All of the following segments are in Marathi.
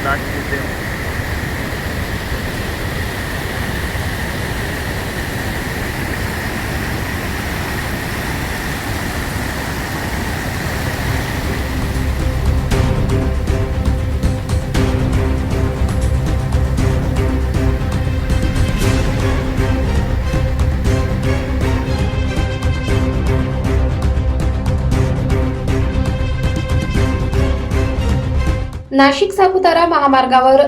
dificuldade que temos Nashik Saputara महामार्गावर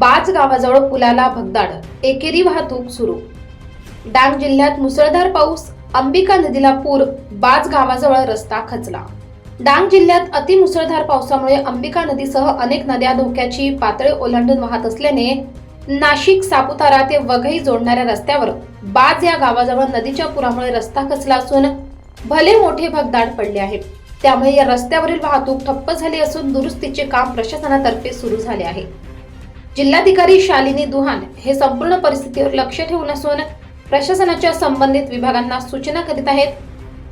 बाज गावाजवळ पुलाला भगदाड. एकेरी वाहतूक सुरू. डांग जिल्ह्यात मुसळधार पाऊस अंबिका नदीला पूर बाज गावाजवळ रस्ता खचला. डांग जिल्ह्यात अतिमुसळधार पावसामुळे अंबिका नदीसह अनेक नद्या धोक्याची पातळी ओलांडून वाहत असल्याने नाशिक सापुतारा ते वघई जोडणाऱ्या रस्त्यावर बाज या गावाजवळ नदीच्या पुरामुळे रस्ता खचला असून भले मोठे भगदाड पडले आहे त्यामुळे या रस्त्यावरील वाहतूक ठप्प झाली असून दुरुस्तीचे काम प्रशासनातर्फे सुरू झाले आहे. जिल्हाधिकारी शालिनी दुहान हे संपूर्ण परिस्थितीवर लक्ष ठेवून असून प्रशासनाच्या संबंधित विभागांना सूचना करीत आहेत.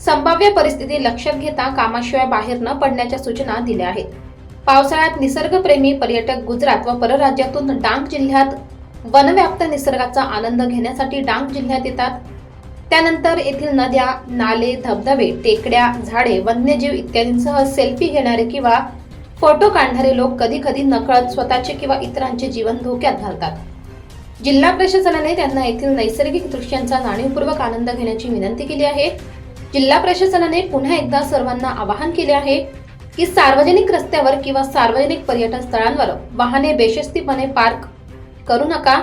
संभाव्य परिस्थिती लक्षात घेता कामाशिवाय बाहेर न पडण्याच्या सूचना दिल्या आहेत. पावसाळ्यात निसर्गप्रेमी पर्यटक गुजरात व परराज्यातून डांग जिल्ह्यात वनव्याप्त निसर्गाचा आनंद घेण्यासाठी डांग जिल्ह्यात येतात. त्यानंतर येथील नद्या नाले धबधबे टेकड्या झाडे वन्यजीव इत्यादींसह सेल्फी घेणारे किंवा फोटो काढणारे लोक कधी कधी नकळत स्वतःचे किंवा इतरांचे जीवन धोक्यात घालतात. जिल्हा प्रशासनाने त्यांना येथील नैसर्गिक दृश्यांचा जाणीवपूर्वक आनंद घेण्याची विनंती केली आहे. जिल्हा प्रशासनाने पुन्हा एकदा सर्वांना आवाहन केले आहे की सार्वजनिक रस्त्यावर किंवा सार्वजनिक पर्यटन स्थळांवर वाहने बेशिस्तीपणे पार्क करू नका.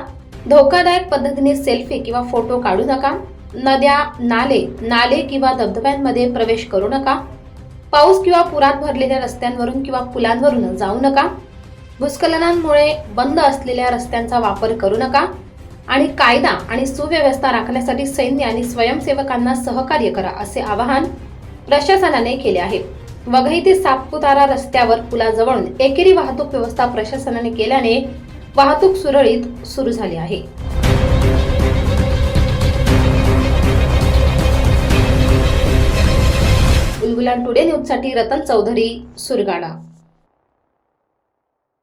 धोकादायक पद्धतीने सेल्फी किंवा फोटो काढू नका. नद्या नाले नाले किंवा धबधब्यांमध्ये प्रवेश करू नका. पाऊस किंवा पुरात भरलेल्या रस्त्यांवरून किंवा पुलांवरून जाऊ नका. भूस्खलनांमुळे बंद असलेल्या रस्त्यांचा वापर करू नका. आणि कायदा आणि सुव्यवस्था राखण्यासाठी सैन्य आणि स्वयंसेवकांना सहकार्य करा असे आवाहन प्रशासनाने केले आहे. वघई ते सापुतारा रस्त्यावर पुलाजवळून एकेरी वाहतूक व्यवस्था प्रशासनाने केल्याने वाहतूक सुरळीत सुरू झाली आहे. बुलबुलान टुडे न्यूजसाठी रतन चौधरी सुरगाणा.